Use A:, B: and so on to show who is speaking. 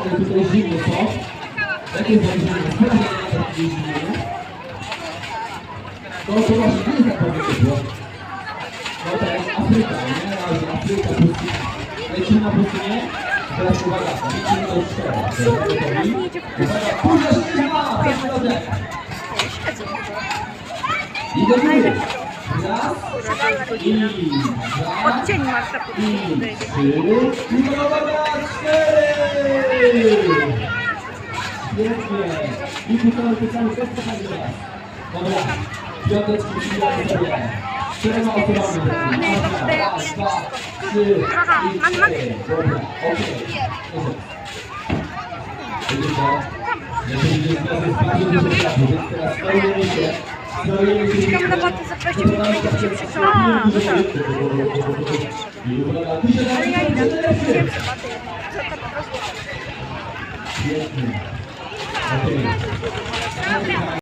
A: Ale tutaj zimno? Jakie zimno. To to właśnie nie jest tak ciepło. No to jest Afryka, nie? Afryka, pustynia. Lecimy na pustynię. Teraz uwaga, lecimy do cztery. Uwaga, kurwa, śpiewa! Pierwszy raz. I do góry. सफल करी
B: अच्छे master Thank
A: you. Czekam na watę za wejściem i będziemy się przekonać. No tak.
B: Ale ja idę, to nie wiem, że watę jednak. To tak po prostu.
A: Dobra.